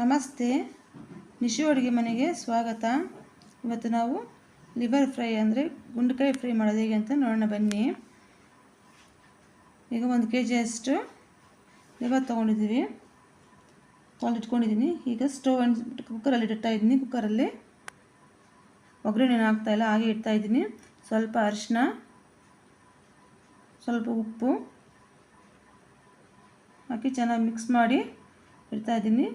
ನಮಸ್ತೆ. ನಿಶು ಅಡುಗೆ ಮನೆಗೆ ಸ್ವಾಗತ. ಇವತ್ತು ನಾವು ಲಿವರ್ ಫ್ರೈ ಅಂದರೆ ಗುಂಡ್ಕಾಯಿ ಫ್ರೈ ಮಾಡೋದು ಹೇಗೆ ಅಂತ ನೋಡೋಣ ಬನ್ನಿ. ಈಗ ಒಂದು ಕೆ ಜಿಯಷ್ಟು ಲಿವರ್ ತೊಗೊಂಡಿದ್ದೀವಿ. ಕಾಲ್ ಇಟ್ಕೊಂಡಿದ್ದೀನಿ. ಈಗ ಸ್ಟವ್ ಅಂಟಿಬಿಟ್ಟು ಕುಕ್ಕರಲ್ಲಿ ಇಡ್ತಾ ಇದ್ದೀನಿ. ಕುಕ್ಕರಲ್ಲಿ ಒಗ್ಗರಣೆ ಹಾಕ್ತಾಯಿಲ್ಲ ಹಾಗೆ ಇಡ್ತಾ ಇದ್ದೀನಿ. ಸ್ವಲ್ಪ ಅರಿಶಿನ ಸ್ವಲ್ಪ ಉಪ್ಪು ಹಾಕಿ ಚೆನ್ನಾಗಿ ಮಿಕ್ಸ್ ಮಾಡಿ ಇಡ್ತಾ ಇದ್ದೀನಿ.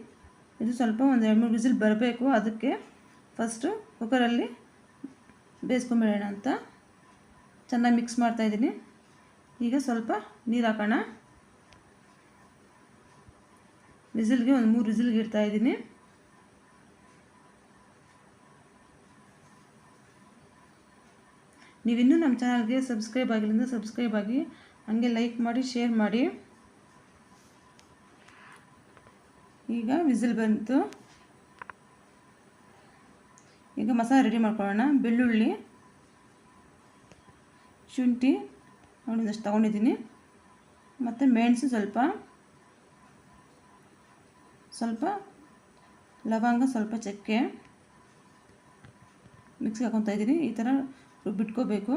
ಇದು ಸ್ವಲ್ಪ ಒಂದು ಎರಡು ಮೂರು ವಿಸಿಲ್ ಬರಬೇಕು ಅದಕ್ಕೆ ಫಸ್ಟು ಕುಕ್ಕರಲ್ಲಿ ಬೇಯಿಸ್ಕೊಂಬಿಡೋಣ ಅಂತ ಚೆನ್ನಾಗಿ ಮಿಕ್ಸ್ ಮಾಡ್ತಾಯಿದ್ದೀನಿ ಈಗ ಸ್ವಲ್ಪ ನೀರು ಹಾಕೋಣ. ವಿಸಿಲ್ಗೆ ಒಂದು ಮೂರು ವಿಸಿಲ್ಗೆ ಇಡ್ತಾ ಇದ್ದೀನಿ. ನೀವಿನ್ನೂ ನಮ್ಮ ಚಾನಲ್ಗೆ ಸಬ್ಸ್ಕ್ರೈಬ್ ಆಗಿಲ್ಲ ಸಬ್ಸ್ಕ್ರೈಬ್ ಆಗಿ, ಹಾಗೆ ಲೈಕ್ ಮಾಡಿ ಶೇರ್ ಮಾಡಿ. ಈಗ ವಿಸಿಲ್ ಬಂತು. ಈಗ ಮಸಾಲೆ ರೆಡಿ ಮಾಡ್ಕೊಳ್ಳೋಣ. ಬೆಳ್ಳುಳ್ಳಿ, ಶುಂಠಿ ಒಂದಷ್ಟು ತೊಗೊಂಡಿದ್ದೀನಿ. ಮತ್ತು ಮೆಣಸು ಸ್ವಲ್ಪ ಸ್ವಲ್ಪ ಲವಂಗ, ಸ್ವಲ್ಪ ಚಕ್ಕೆ ಮಿಕ್ಸಿಗೆ ಹಾಕೊತಾ ಇದ್ದೀನಿ. ಈ ಥರ ಬಿಟ್ಕೋಬೇಕು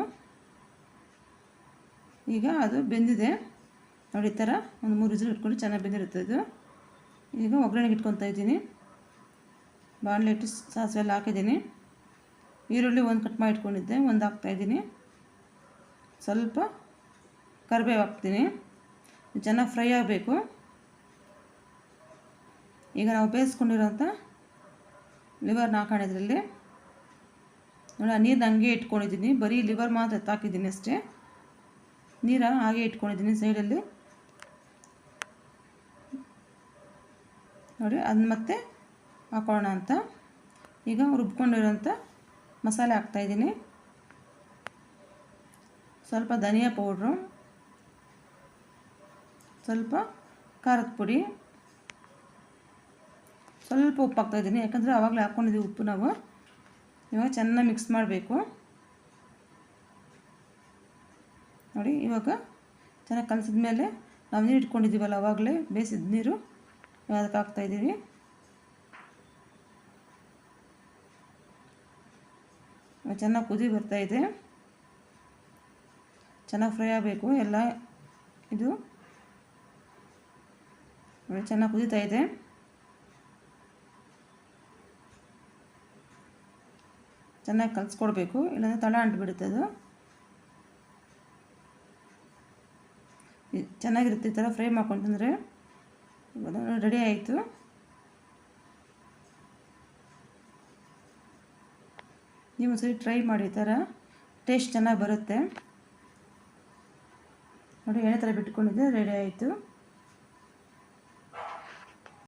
ಈಗ ಅದು ಬೆಂದಿದೆ. ನೋಡಿ ಈ ಥರ ಒಂದು ಮೂರು ವಿಸಿಲ್ ಇಟ್ಕೊಂಡು ಚೆನ್ನಾಗಿ ಬೆಂದಿರುತ್ತೆ ಇದು. ಈಗ ಒಗ್ಗರಣೆಗೆ ಇಟ್ಕೊತಾ ಇದ್ದೀನಿ. ಬಾಣಲೆ ಇಟ್ಟು ಸಾಸಿವೆ ಎಲ್ಲ ಹಾಕಿದ್ದೀನಿ. ಈರುಳ್ಳಿ ಒಂದು ಕಟ್ ಮಾಡಿ ಇಟ್ಕೊಂಡಿದ್ದೆ, ಒಂದು ಹಾಕ್ತಾಯಿದ್ದೀನಿ ಸ್ವಲ್ಪ ಕರಿಬೇವು ಹಾಕ್ತೀನಿ. ಚೆನ್ನಾಗಿ ಫ್ರೈ ಆಗಬೇಕು. ಈಗ ನಾವು ಬೇಯಿಸ್ಕೊಂಡಿರೋಂಥ ಲಿವರ್ನ ಹಾಕೋಣ ಇದರಲ್ಲಿ. ನೋಡಿ ನೀರನ್ನ ಹಂಗೆ ಇಟ್ಕೊಂಡಿದ್ದೀನಿ. ಬರೀ ಲಿವರ್ ಮಾತ್ರ ಎತ್ತಾಕಿದ್ದೀನಿ ಅಷ್ಟೇ. ನೀರ ಹಾಗೆ ಇಟ್ಕೊಂಡಿದ್ದೀನಿ ಸೈಡಲ್ಲಿ. ನೋಡಿ ಅದನ್ನ ಮತ್ತೆ ಹಾಕೋಣ ಅಂತ. ಈಗ ರುಬ್ಕೊಂಡಿರೋಂಥ ಮಸಾಲೆ ಹಾಕ್ತಾಯಿದ್ದೀನಿ ಸ್ವಲ್ಪ ಧನಿಯಾ ಪೌಡ್ರು, ಸ್ವಲ್ಪ ಖಾರದ ಪುಡಿ, ಸ್ವಲ್ಪ ಉಪ್ಪು ಹಾಕ್ತಾಯಿದ್ದೀನಿ ಯಾಕಂದರೆ ಆವಾಗಲೇ ಹಾಕ್ಕೊಂಡಿದ್ದೀವಿ ಉಪ್ಪು ನಾವು. ಇವಾಗ ಚೆನ್ನಾಗಿ ಮಿಕ್ಸ್ ಮಾಡಬೇಕು. ನೋಡಿ, ಇವಾಗ ಚೆನ್ನಾಗಿ ಕಲಸಿದ ಮೇಲೆ ನಾವು ನೀರು ಇಟ್ಕೊಂಡಿದ್ದೀವಲ್ಲ ಆವಾಗಲೇ ಬೇಯಿಸಿದ ನೀರು. ಅದಕ್ಕೆ ಹಾಕ್ತಾಯಿದ್ದೀವಿ ಚೆನ್ನಾಗಿ ಕುದಿ ಬರ್ತಾಯಿದೆ ಚೆನ್ನಾಗಿ ಫ್ರೈ ಆಗಬೇಕು, ಎಲ್ಲ ಇದು. ಚೆನ್ನಾಗಿ ಕುದೀತಾ ಇದೆ. ಚೆನ್ನಾಗಿ ಕಲಿಸ್ಕೊಡ್ಬೇಕು, ಇಲ್ಲಾಂದರೆ ತಳ ಅಂಟ್ಬಿಡುತ್ತೆ ಅದು. ಚೆನ್ನಾಗಿರುತ್ತೆ ಈ ಥರ ಫ್ರೈ ರೆಡಿ ಆಯಿತು ನೀವು ಸರಿ ಟ್ರೈ ಮಾಡಿ, ಈ ಥರ ಟೇಸ್ಟ್ ಚೆನ್ನಾಗಿ ಬರುತ್ತೆ. ನೋಡಿ ಎಣ್ಣೆ ಥರ ಬಿಟ್ಕೊಂಡಿದ್ದೆ ರೆಡಿ ಆಯಿತು.